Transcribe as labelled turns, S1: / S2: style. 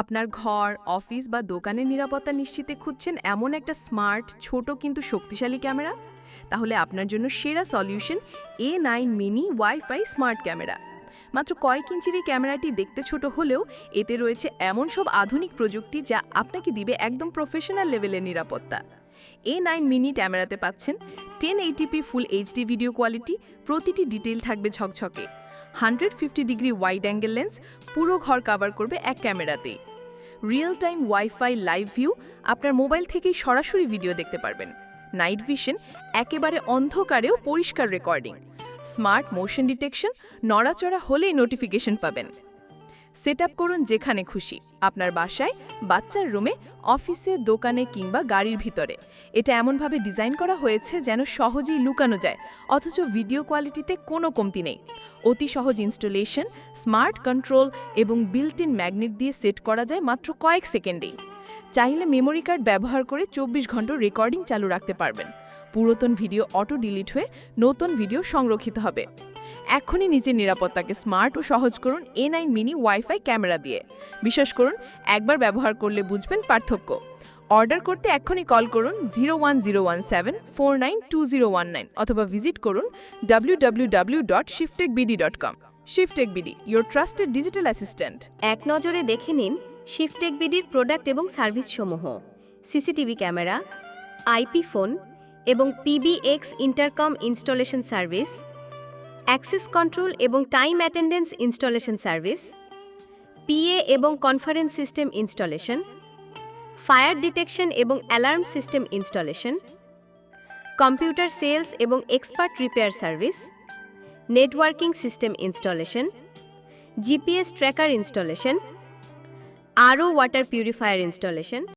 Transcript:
S1: আপনার ঘর, অফিস বা দোকানের নিরাপত্তা নিশ্চিতে খুঁজছেন এমন একটা স্মার্ট, ছোট কিন্তু শক্তিশালী ক্যামেরা? তাহলে আপনার জন্য সেরা solution A nine mini WiFi smart camera. মাত্র কয়েক ইঞ্চির এই ক্যামেরাটি দেখতে ছোট হলেও এতে রয়েছে এমন সব আধুনিক প্রযুক্তি যা আপনাকে দিবে একদম প্রফেশনাল লেভেলের নিরাপত্তা। এ নাইন মিনি ক্যামেরাতে পাচ্ছেন ten eighty p full HD video quality প্রতিটি ডিটেল থাকবে ঝকঝকে। Hundred fifty degree wide angle lens পুরো ঘর কাভার করবে এক ক্যামেরাতেই। Real time WiFi live view আপনার মোবাইল থেকেই সরাসরি ভিডিও দেখতে পারবেন। নাইট ভিশন একেবারে অন্ধকারেও পরিষ্কার রেকর্ডিং স্মার্ট মোশন ডিটেকশন নড়াচড়া হলেই নোটিফিকেশন পাবেন। সেট করুন যেখানে খুশি, আপনার বাসায়, বাচ্চার রুমে, অফিসে, দোকানে কিংবা গাড়ির ভিতরে। এটা এমনভাবে ডিজাইন করা হয়েছে যেন সহজেই লুকানো যায়, অথচ ভিডিও কোয়ালিটিতে কোনো কমতি নেই। অতি সহজ ইনস্টলেশন, স্মার্ট কন্ট্রোল এবং বিল্ট ইন ম্যাগনেট দিয়ে সেট করা যায় মাত্র কয়েক সেকেন্ডেই। চাইলে মেমোরি কার্ড ব্যবহার করে চব্বিশ ঘণ্টা রেকর্ডিং চালু রাখতে পারবেন। পুরাতন ভিডিও অটো ডিলিট হয়ে নতুন ভিডিও সংরক্ষিত হবে। এখনই নিজের নিরাপত্তাকে স্মার্ট ও সহজ করুন A nine mini WiFi camera দিয়ে। বিশ্বাস করুন, একবার ব্যবহার করলে বুঝবেন পার্থক্য। অর্ডার করতে এক্ষুনি কল করুন zero one zero one seven four nine two zero one nine অথবা ভিজিট করুন W W W dot Shiftech BD dot com Shiftech BD your trusted digital assistant
S2: এক নজরে দেখে নিন শিফটেক বিডির প্রোডাক্ট এবং সার্ভিস সমূহ সিসিটিভি ক্যামেরা আইপি ফোন এবং PBX intercom installation service access control এবং time attendance installation service, PA এবং conference system installation, fire detection এবং alarm system installation, computer sales এবং expert repair service, networking system installation, GPS tracker installation, আরও water purifier installation.